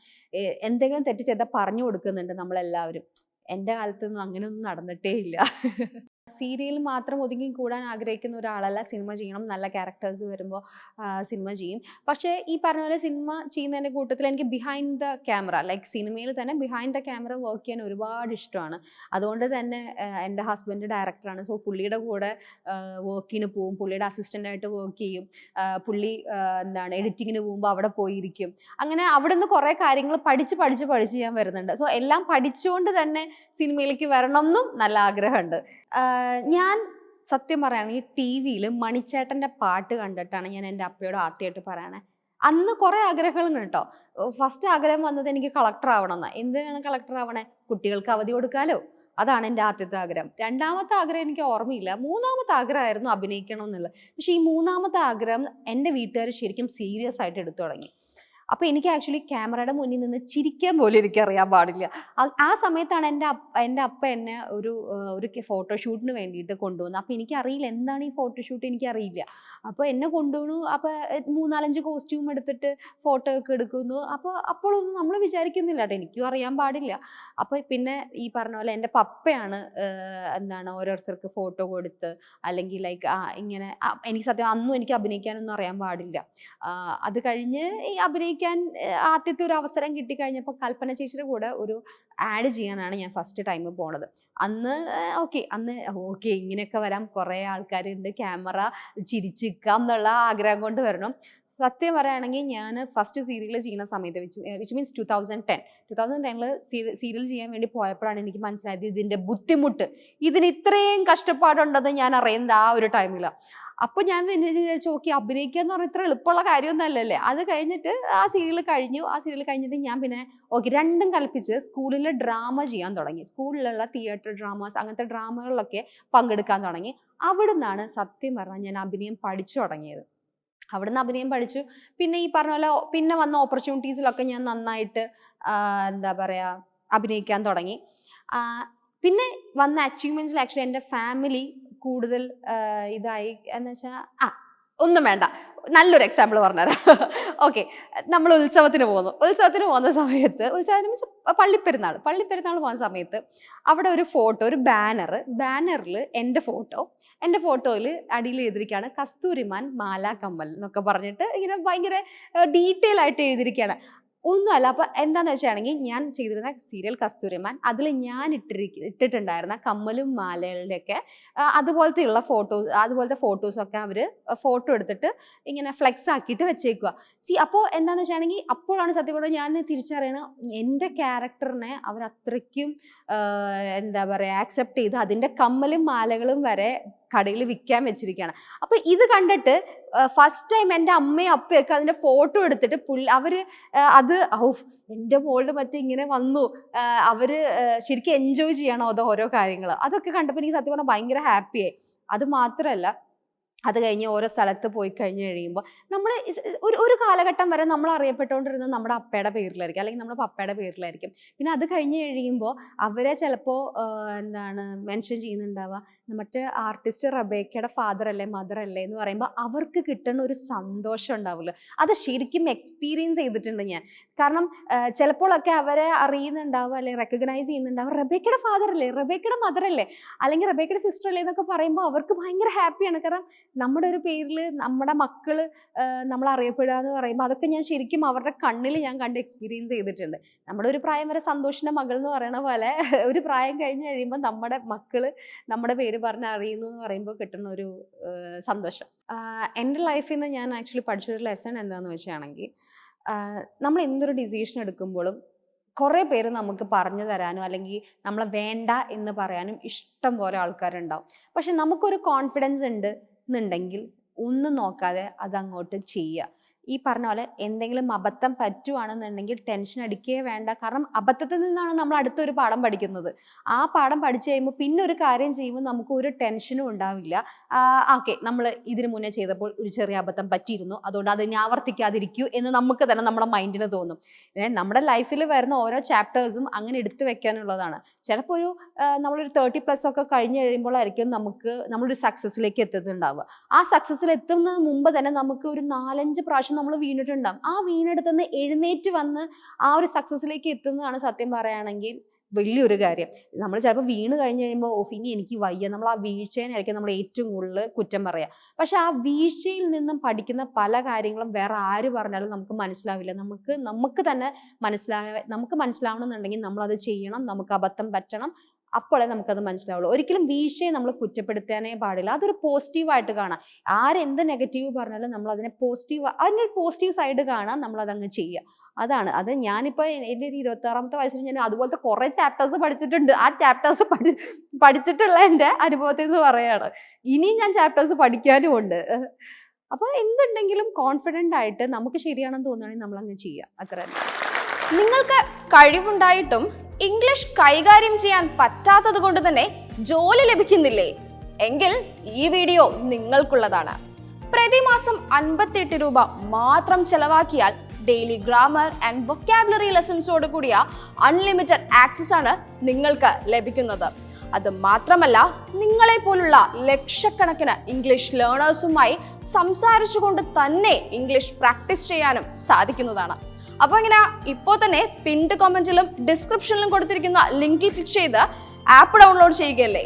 എന്തെങ്കിലും തെറ്റ് ചെയ്താൽ പറഞ്ഞു കൊടുക്കുന്നുണ്ട് നമ്മളെല്ലാവരും. എന്റെ കാലത്തൊന്നും അങ്ങനെയൊന്നും നടന്നിട്ടേ ഇല്ല. സീരിയൽ മാത്രം ഒതുങ്ങി കൂടാൻ ആഗ്രഹിക്കുന്ന ഒരാളല്ല സിനിമ ചെയ്യണം നല്ല ക്യാരക്ടേഴ്സ് വരുമ്പോൾ സിനിമ ചെയ്യും. പക്ഷേ ഈ പറഞ്ഞ പോലെ സിനിമ ചെയ്യുന്നതിന്റെ കൂട്ടത്തിൽ എനിക്ക് ബിഹൈൻഡ് ദ ക്യാമറ ലൈക്ക് സിനിമയിൽ തന്നെ ബിഹൈൻഡ് ദ ക്യാമറ വർക്ക് ചെയ്യാൻ ഒരുപാട് ഇഷ്ടമാണ്. അതുകൊണ്ട് തന്നെ എന്റെ ഹസ്ബൻഡ് ഡയറക്ടറാണ് സോ പുള്ളിയുടെ കൂടെ വർക്കിന് പോവും. പുള്ളിയുടെ അസിസ്റ്റന്റായിട്ട് വർക്ക് ചെയ്യും. പുള്ളി എന്താണ് എഡിറ്റിങ്ങിന് പോകുമ്പോൾ അവിടെ പോയിരിക്കും. അങ്ങനെ അവിടെ നിന്ന് കുറേ കാര്യങ്ങൾ പഠിച്ച് പഠിച്ച് പഠിച്ച് ഞാൻ വരുന്നുണ്ട്. സോ എല്ലാം പഠിച്ചുകൊണ്ട് തന്നെ സിനിമയിലേക്ക് വരണം എന്നും നല്ല ആഗ്രഹമുണ്ട്. ഞാൻ സത്യം പറയുകയാണെങ്കിൽ ടി വിയിൽ മണിച്ചേട്ടന്റെ പാട്ട് കണ്ടിട്ടാണ് ഞാൻ എന്റെ അപ്പയോട് ആദ്യമായിട്ട് പറയണേ. അന്ന് കുറേ ആഗ്രഹങ്ങളുണ്ട് കേട്ടോ ഫസ്റ്റ് ആഗ്രഹം വന്നത് എനിക്ക് കളക്ടർ ആവണം എന്നാ എന്തിനാണ് കളക്ടർ ആവണേ? കുട്ടികൾക്ക് അവധി കൊടുക്കാലോ. അതാണ് എന്റെ ആദ്യത്തെ ആഗ്രഹം. രണ്ടാമത്തെ ആഗ്രഹം എനിക്ക് ഓർമ്മയില്ല. മൂന്നാമത്തെ ആഗ്രഹമായിരുന്നു അഭിനയിക്കണം എന്നുള്ളത് പക്ഷേ ഈ മൂന്നാമത്തെ ആഗ്രഹം എന്റെ വീട്ടുകാർ ശരിക്കും സീരിയസ് ആയിട്ട് എടുത്തു തുടങ്ങി. അപ്പോൾ എനിക്ക് ആക്ച്വലി ക്യാമറയുടെ മുന്നിൽ നിന്ന് ചിരിക്കാൻ പോലും എനിക്ക് അറിയാൻ പാടില്ല. ആ- സമയത്താണ് എന്റെ എന്റെ അപ്പ എന്നെ ഒരു ഒരു ഫോട്ടോഷൂട്ടിന് വേണ്ടിയിട്ട് കൊണ്ടുവന്നു അപ്പോൾ എനിക്കറിയില്ല എന്താണ് ഈ ഫോട്ടോഷൂട്ട് എനിക്കറിയില്ല. അപ്പോൾ എന്നെ കൊണ്ടുവന്നു. അപ്പോൾ മൂന്നാലഞ്ച് കോസ്റ്റ്യൂം എടുത്തിട്ട് ഫോട്ടോ ഒക്കെ എടുക്കുന്നു. അപ്പോൾ അപ്പോഴൊന്നും നമ്മൾ വിചാരിക്കുന്നില്ല കേട്ടോ. എനിക്കും അറിയാൻ പാടില്ല. അപ്പോൾ പിന്നെ ഈ പറഞ്ഞ പോലെ എന്റെ പപ്പയാണ് എന്താണ് ഓരോരുത്തർക്ക് ഫോട്ടോ കൊടുത്ത് അല്ലെങ്കിൽ ലൈക്ക് ഇങ്ങനെ എനിക്ക് സത്യം അന്നും എനിക്ക് അഭിനയിക്കാനൊന്നും അറിയാൻ പാടില്ല. അത് കഴിഞ്ഞ് ഈ അഭിനയിക്കാൻ ആ, ആദ്യത്തെ ഒരു അവസരം കിട്ടിക്കഴിഞ്ഞപ്പോൾ കൽപ്പന ചേച്ചിയുടെ കൂടെ ഒരു ആഡ് ചെയ്യാനാണ് ഞാൻ ഫസ്റ്റ് ടൈം പോണത്. അന്ന് ഓക്കെ അന്ന് ഓക്കെ ഇങ്ങനെയൊക്കെ വരാം. കുറേ ആൾക്കാരുണ്ട്. ക്യാമറ ചിരിച്ചിരിക്കാം എന്നുള്ള ആഗ്രഹം കൊണ്ട് വരണം. സത്യം പറയുകയാണെങ്കിൽ ഞാൻ ഫസ്റ്റ് സീരിയൽ ചെയ്യുന്ന സമയത്ത് വെച്ച് which means two thousand ten two thousand ടെനിൽ serial ചെയ്യാൻ വേണ്ടി പോയപ്പോഴാണ് എനിക്ക് മനസ്സിലായത് ഇതിന്റെ ബുദ്ധിമുട്ട്. ഇതിന് ഇത്രയും കഷ്ടപ്പാടുണ്ടെന്ന് ഞാൻ അറിയുന്നത് ആ ഒരു ടൈമിലാണ് അപ്പോൾ ഞാൻ വിചാരിച്ചു ഓക്കെ അഭിനയിക്കുക എന്ന് പറഞ്ഞാൽ ഇത്ര എളുപ്പമുള്ള കാര്യമൊന്നും അല്ലല്ലേ? അത് കഴിഞ്ഞിട്ട് ആ സീരിയൽ കഴിഞ്ഞു. ആ സീരിയൽ കഴിഞ്ഞിട്ട് ഞാൻ പിന്നെ ഓക്കെ രണ്ടും കൽപ്പിച്ച് സ്കൂളിൽ ഡ്രാമ ചെയ്യാൻ തുടങ്ങി. സ്കൂളിലുള്ള തിയേറ്റർ ഡ്രാമാസ് അങ്ങനത്തെ ഡ്രാമകളിലൊക്കെ പങ്കെടുക്കാൻ തുടങ്ങി. അവിടെ നിന്നാണ് സത്യം പറഞ്ഞാൽ ഞാൻ അഭിനയം പഠിച്ചു തുടങ്ങിയത്. അവിടുന്ന് അഭിനയം പഠിച്ചു. പിന്നെ ഈ പറഞ്ഞ പോലെ പിന്നെ വന്ന ഓപ്പർച്യൂണിറ്റീസിലൊക്കെ ഞാൻ നന്നായിട്ട് എന്താ പറയുക അഭിനയിക്കാൻ തുടങ്ങി. പിന്നെ വന്ന അച്ചീവ്മെന്റ്സിൽ ആക്ച്വലി എന്റെ ഫാമിലി കൂടുതൽ ഇതായി എന്ന് വെച്ചാൽ ആ ഒന്നും വേണ്ട. നല്ലൊരു എക്സാമ്പിൾ പറഞ്ഞുതരാം. ഓക്കെ നമ്മൾ ഉത്സവത്തിന് പോകുന്നു. ഉത്സവത്തിന് പോകുന്ന സമയത്ത് ഉത്സവത്തിന് മീൻസ് പള്ളിപ്പെരുന്നാൾ. പള്ളിപ്പെരുന്നാൾ പോകുന്ന സമയത്ത് അവിടെ ഒരു ഫോട്ടോ ഒരു ബാനർ ബാനറിൽ എന്റെ ഫോട്ടോ എന്റെ ഫോട്ടോയിൽ അടിയിൽ എഴുതിയിരിക്കുകയാണ് കസ്തൂരിമാൻ മാല കമ്മൽ എന്നൊക്കെ പറഞ്ഞിട്ട് ഇങ്ങനെ ഭയങ്കര ഡീറ്റെയിൽ ആയിട്ട് എഴുതിയിരിക്കുകയാണ്. ഒന്നുമല്ല. അപ്പൊ എന്താന്ന് വെച്ചാണെങ്കിൽ ഞാൻ ചെയ്തിരുന്ന സീരിയൽ കസ്തൂരിമാൻ അതിൽ ഞാൻ ഇട്ടിരിക്ക ഇട്ടിട്ടുണ്ടായിരുന്ന കമ്മലും മാലകളുടെ ഒക്കെ അതുപോലത്തെയുള്ള ഫോട്ടോസ് അതുപോലത്തെ ഫോട്ടോസൊക്കെ അവർ ഫോട്ടോ എടുത്തിട്ട് ഇങ്ങനെ ഫ്ലെക്സ് ആക്കിയിട്ട് വെച്ചേക്കുക സി അപ്പോൾ എന്താന്ന് വെച്ചാണെങ്കിൽ അപ്പോഴാണ് സത്യം പറഞ്ഞാൽ ഞാൻ തിരിച്ചറിയണ എന്റെ ക്യാരക്ടറിനെ അവർ അത്രയ്ക്കും എന്താ പറയുക ആക്സെപ്റ്റ് ചെയ്ത് അതിന്റെ കമ്മലും മാലകളും വരെ കടയിൽ വിൽക്കാൻ വെച്ചിരിക്കുകയാണ്. അപ്പൊ ഇത് കണ്ടിട്ട് ഫസ്റ്റ് ടൈം എന്റെ അമ്മയും അപ്പയൊക്കെ അതിന്റെ ഫോട്ടോ എടുത്തിട്ട് പുള്ളി അവർ അത് ഔ എന്റെ മോളുടെ മറ്റേ ഇങ്ങനെ വന്നു. അവർ ശരിക്കും എൻജോയ് ചെയ്യണോ അതോ ഓരോ കാര്യങ്ങൾ അതൊക്കെ കണ്ടപ്പോൾ എനിക്ക് സത്യം പറഞ്ഞാൽ ഭയങ്കര ഹാപ്പിയായി അത് മാത്രമല്ല അത് കഴിഞ്ഞ് ഓരോ സ്ഥലത്ത് പോയി കഴിഞ്ഞ് കഴിയുമ്പോൾ നമ്മൾ ഒരു ഒരു കാലഘട്ടം വരെ നമ്മൾ അറിയപ്പെട്ടുകൊണ്ടിരുന്നത് നമ്മുടെ അപ്പയുടെ പേരിലായിരിക്കും. അല്ലെങ്കിൽ നമ്മുടെ പപ്പയുടെ പേരിലായിരിക്കും. പിന്നെ അത് കഴിഞ്ഞ് കഴിയുമ്പോൾ അവരെ ചിലപ്പോൾ എന്താണ് മെൻഷൻ ചെയ്യുന്നുണ്ടാവുക. മറ്റേ ആർട്ടിസ്റ്റ് റബേക്കയുടെ ഫാദർ അല്ലേ മദർ അല്ലേ എന്ന് പറയുമ്പോൾ അവർക്ക് കിട്ടുന്ന ഒരു സന്തോഷം ഉണ്ടാവില്ല അത് ശരിക്കും എക്സ്പീരിയൻസ് ചെയ്തിട്ടുണ്ട് ഞാൻ. കാരണം ചിലപ്പോഴൊക്കെ അവരെ അറിയുന്നുണ്ടാവുക അല്ലെങ്കിൽ റെക്കഗ്നൈസ് ചെയ്യുന്നുണ്ടാവുക. റബേക്കയുടെ ഫാദർ അല്ലേ? റബേക്കയുടെ മദർ അല്ലേ? അല്ലെങ്കിൽ റബേക്കയുടെ സിസ്റ്റർ അല്ലേ എന്നൊക്കെ പറയുമ്പോൾ അവർക്ക് ഭയങ്കര ഹാപ്പിയാണ് കാരണം നമ്മുടെ ഒരു പേരിൽ നമ്മുടെ മക്കൾ നമ്മൾ അറിയപ്പെടുക എന്ന് പറയുമ്പോൾ അതൊക്കെ ഞാൻ ശരിക്കും അവരുടെ കണ്ണിൽ ഞാൻ കണ്ട് എക്സ്പീരിയൻസ് ചെയ്തിട്ടുണ്ട്. നമ്മുടെ ഒരു പ്രായം വരെ സന്തോഷിന്റെ മകൾ എന്ന് പറയണ പോലെ ഒരു പ്രായം കഴിഞ്ഞ് കഴിയുമ്പോൾ നമ്മുടെ മക്കൾ നമ്മുടെ പേര് പറഞ്ഞ് അറിയുന്നു എന്ന് പറയുമ്പോൾ കിട്ടുന്ന ഒരു സന്തോഷം. എന്റെ ലൈഫിൽ നിന്ന് ഞാൻ ആക്ച്വലി പഠിച്ചൊരു ലെസൺ എന്താണെന്ന് വെച്ചാണെങ്കിൽ നമ്മൾ എന്തൊരു ഡിസിഷൻ എടുക്കുമ്പോഴും കുറേ പേര് നമുക്ക് പറഞ്ഞു തരാനും അല്ലെങ്കിൽ നമ്മളെ വേണ്ട എന്ന് പറയാനും ഇഷ്ടം പോലെ ആൾക്കാരുണ്ടാവും. പക്ഷെ നമുക്കൊരു കോൺഫിഡൻസ് ഉണ്ട്. എന്നുണ്ടെങ്കിൽ ഒന്നും നോക്കാതെ അതങ്ങോട്ട് ചെയ്യുക. ഈ പറഞ്ഞ പോലെ എന്തെങ്കിലും അബദ്ധം പറ്റുവാണെന്നുണ്ടെങ്കിൽ ടെൻഷൻ അടിക്കുകയേ വേണ്ട. കാരണം അബദ്ധത്തിൽ നിന്നാണ് നമ്മൾ അടുത്തൊരു പാഠം പഠിക്കുന്നത്. ആ പാഠം പഠിച്ചു കഴിയുമ്പോൾ പിന്നെ ഒരു കാര്യം ചെയ്യുമ്പോൾ നമുക്ക് ഒരു ടെൻഷനും ഉണ്ടാവില്ല. ഓക്കെ നമ്മൾ ഇതിനു മുന്നേ ചെയ്തപ്പോൾ ഒരു ചെറിയ അബദ്ധം പറ്റിയിരുന്നു. അതുകൊണ്ട് അത് ഇനി ആവർത്തിക്കാതിരിക്കൂ എന്ന് നമുക്ക് തന്നെ നമ്മുടെ മൈൻഡിന് തോന്നും. നമ്മുടെ ലൈഫിൽ വരുന്ന ഓരോ ചാപ്റ്റേഴ്സും അങ്ങനെ എടുത്തു വെക്കാനുള്ളതാണ്. ചിലപ്പോൾ ഒരു നമ്മളൊരു തേർട്ടി പ്ലസ് ഒക്കെ കഴിഞ്ഞ് കഴിയുമ്പോഴായിരിക്കും നമുക്ക് നമ്മളൊരു സക്സസ്സിലേക്ക് എത്തുന്നുണ്ടാവുക. ആ സക്സസ്സിൽ എത്തുന്നതിന് മുമ്പ് തന്നെ നമുക്ക് ഒരു നാലഞ്ച് പ്രാവശ്യം നമ്മൾ വീണിട്ടുണ്ടാവും. ആ വീണെടുത്തുനിന്ന് എഴുന്നേറ്റ് വന്ന് ആ ഒരു സക്സസ്സിലേക്ക് എത്തുന്നതാണ് സത്യം പറയുകയാണെങ്കിൽ വലിയൊരു കാര്യം. നമ്മൾ ചിലപ്പോൾ വീണ് കഴിഞ്ഞ് കഴിയുമ്പോൾ ഓഫ് ഇനി എനിക്ക് വയ്യ. നമ്മൾ ആ വീഴ്ചേനായിരിക്കും നമ്മൾ ഏറ്റവും കൂടുതൽ കുറ്റം പറയുക. പക്ഷെ ആ വീഴ്ചയിൽ നിന്നും പഠിക്കുന്ന പല കാര്യങ്ങളും വേറെ ആര് പറഞ്ഞാലും നമുക്ക് മനസ്സിലാവില്ല. നമുക്ക് നമുക്ക് തന്നെ മനസ്സിലാവ നമുക്ക് മനസ്സിലാവണമെന്നുണ്ടെങ്കിൽ നമ്മളത് ചെയ്യണം നമുക്ക് അബദ്ധം പറ്റണം അപ്പോഴേ നമുക്കത് മനസ്സിലാവുള്ളൂ. ഒരിക്കലും വീഴ്ചയെ നമ്മൾ കുറ്റപ്പെടുത്താനേ പാടില്ല. അതൊരു പോസിറ്റീവായിട്ട് കാണാം. ആരെന്ത് നെഗറ്റീവ് പറഞ്ഞാലും നമ്മൾ അതിനെ പോസിറ്റീവ് അതിനൊരു പോസിറ്റീവ് സൈഡ് കാണാൻ നമ്മൾ അതങ്ങ് ചെയ്യുക. അതാണ്. അത് ഞാനിപ്പോൾ എന്റെ ഒരു ഇരുപത്തി ആറാമത്തെ വയസ്സിൽ ഞാൻ അതുപോലത്തെ കുറേ ചാപ്റ്റേഴ്സ് പഠിച്ചിട്ടുണ്ട്. ആ ചാപ്റ്റേഴ്സ് പഠി പഠിച്ചിട്ടുള്ള എന്റെ അനുഭവത്തിൽ നിന്ന് പറയാണ്. ഇനിയും ഞാൻ ചാപ്റ്റേഴ്സ് പഠിക്കാനും ഉണ്ട്. അപ്പോൾ എന്തുണ്ടെങ്കിലും കോൺഫിഡന്റ് ആയിട്ട് നമുക്ക് ശരിയാണെന്ന് തോന്നുകയാണെങ്കിൽ നമ്മൾ അങ്ങ് ചെയ്യുക. അത്ര. നിങ്ങൾക്ക് കഴിവുണ്ടായിട്ടും ഇംഗ്ലീഷ് കൈകാര്യം ചെയ്യാൻ പറ്റാത്തത് കൊണ്ട് തന്നെ ജോലി ലഭിക്കുന്നില്ലേ? എങ്കിൽ ഈ വീഡിയോ നിങ്ങൾക്കുള്ളതാണ്. പ്രതിമാസം അൻപത്തെട്ട് രൂപ മാത്രം ചെലവാക്കിയാൽ ഡെയിലി ഗ്രാമർ ആൻഡ് വൊക്കാബുലറി ലെസൺസോട് കൂടിയ അൺലിമിറ്റഡ് ആക്സസ് ആണ് നിങ്ങൾക്ക് ലഭിക്കുന്നത്. അത് മാത്രമല്ല നിങ്ങളെ പോലുള്ള ലക്ഷക്കണക്കിന് ഇംഗ്ലീഷ് ലേണേഴ്സുമായി സംസാരിച്ചുകൊണ്ട് തന്നെ ഇംഗ്ലീഷ് പ്രാക്ടീസ് ചെയ്യാനും സാധിക്കുന്നതാണ്. അപ്പോൾ ഇങ്ങനെ ഇപ്പോൾ തന്നെ പിൻഡ് കമന്റിലും ഡിസ്ക്രിപ്ഷനിലും കൊടുത്തിരിക്കുന്ന ലിങ്കിൽ ക്ലിക്ക് ചെയ്ത് ആപ്പ് ഡൗൺലോഡ് ചെയ്യുകയല്ലേ?